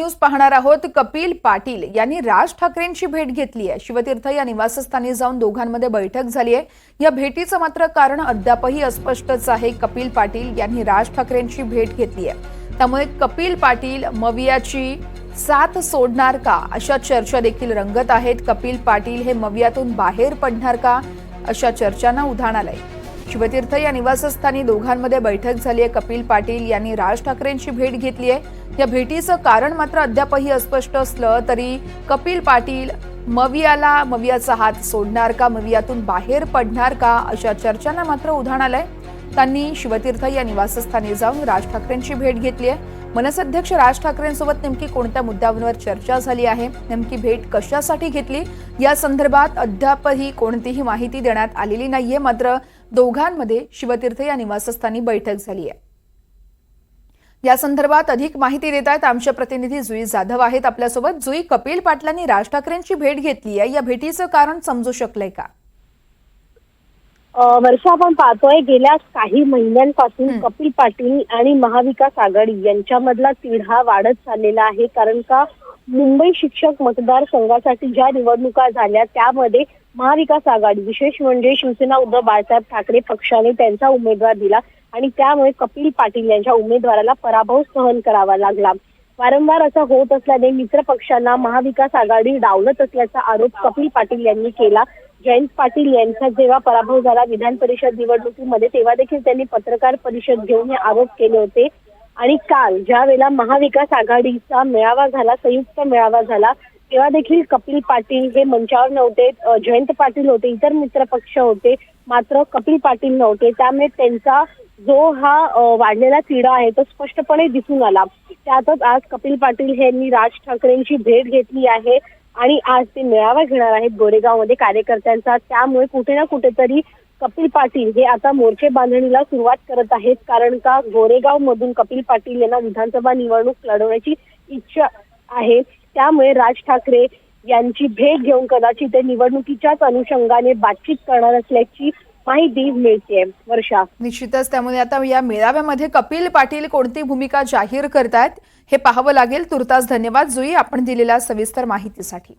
News पाहणार आहोत. कपिल पाटील यांनी राज ठाकरेंची भेट घेतली आहे. शिवतीर्थ या निवासस्थानी जाऊन दोघांमध्ये बैठक झाली आहे. या भेटीचं मात्र कारण अद्यापही अस्पष्टच आहे. कपिल पाटील यांनी राज ठाकरेंची भेट घेतली आहे. त्यामुळे कपिल पाटील मवियाची साथ सोडणार का? अशा चर्चा देखील रंगत आहेत. कपिल पाटील हे मवियातून बाहेर पडणार का? अशा चर्चांना उधाण आलंय. शिवतीर्थ या निवासस्थानी दोघांमध्ये बैठक झाली आहे. कपिल पाटील यांनी राज ठाकरेंची भेट घेतली आहे. या भेटीचं कारण मात्र अद्यापही अस्पष्ट असलं तरी कपिल पाटील मवियाला मवियाचा हात सोडणार का मवियातून बाहेर पडणार का अशा चर्चांना मात्र उधाण आलंय. त्यांनी शिवतीर्थ या निवासस्थानी जाऊन राज ठाकरेंची भेट घेतली आहे. मनसाध्यक्ष राज ठाकरेंसोबत नेमकी कोणत्या मुद्द्यांवर चर्चा झाली आहे नेमकी भेट कशासाठी घेतली या संदर्भात अद्यापही कोणतीही माहिती देण्यात आलेली नाहीये. मात्र दोघांमध्ये शिवतीर्थ या निवासस्थानी बैठक झाली आहे. या संदर्भात अधिक माहिती देत आहेत आमचे प्रतिनिधी जुई जाधव आहेत. आपल्यासोबत जुई कपिल पाटलांनी राज ठाकरेंची भेट घेतली आहे. या भेटीचं कारण समजू शकलंय का? वर्षा आपण पाहतोय गेल्या काही महिन्यांपासून. कपिल पाटील आणि महाविकास आघाडी यांच्यामधला तिढा वाढत चाललेला आहे. कारण का मुंबई शिक्षक मतदारसंघासाठी ज्या निवडणुका झाल्या त्यामध्ये महाविकास आघाडी विशेष म्हणजे शिवसेना उद्धव बाळासाहेब ठाकरे पक्षाने त्यांचा उमेदवार दिला आणि त्यामुळे कपिल पाटील यांच्या उमेदवाराला पराभव सहन करावा लागला. वारंवार असं होत असल्याने मित्र पक्षांना महाविकास आघाडी डावलत असल्याचा आरोप कपिल पाटील यांनी केला. जयंत पाटील यांचा जेव्हा पराभव झाला विधान परिषद निवडणुकीमध्ये तेव्हा देखील त्यांनी पत्रकार परिषद घेऊन हे आरोप केले होते. आणि काल ज्या वेळेला महाविकास आघाडीचा मेळावा झाला संयुक्त मेळावा झाला तेव्हा देखील कपिल पाटील हे मंचावर नव्हते जयंत पाटील होते इतर मित्र पक्ष होते मात्र कपिल पाटील नव्हते. त्यामुळे त्यांचा जो हा वाढलेला तिढा आहे तो स्पष्टपणे दिसून आला. त्यातच आज कपिल पाटील यांनी राज ठाकरेंची भेट घेतली आहे आणि आज ते मेळावा घेणार आहेत गोरेगावमध्ये कार्यकर्त्यांचा. त्यामुळे कुठे ना कुठेतरी कपिल पाटील हे आता मोर्चे बांधणीला सुरुवात करत आहेत. कारण का गोरेगाव मधून कपिल पाटील यांना विधानसभा निवडणूक लढवण्याची इच्छा आहे. त्यामुळे राज ठाकरे यांची भेट घेऊन कदाचित ते निवडणुकीच्याच अनुषंगाने बातचीत करणार असल्याची माहिती मिळते वर्षा. निश्चितच त्यामुळे आता या मेळाव्यामध्ये कपिल पाटील कोणती भूमिका जाहीर करतायत हे पाहावं लागेल. तुर्तास धन्यवाद जुई आपण दिलेल्या सविस्तर माहितीसाठी.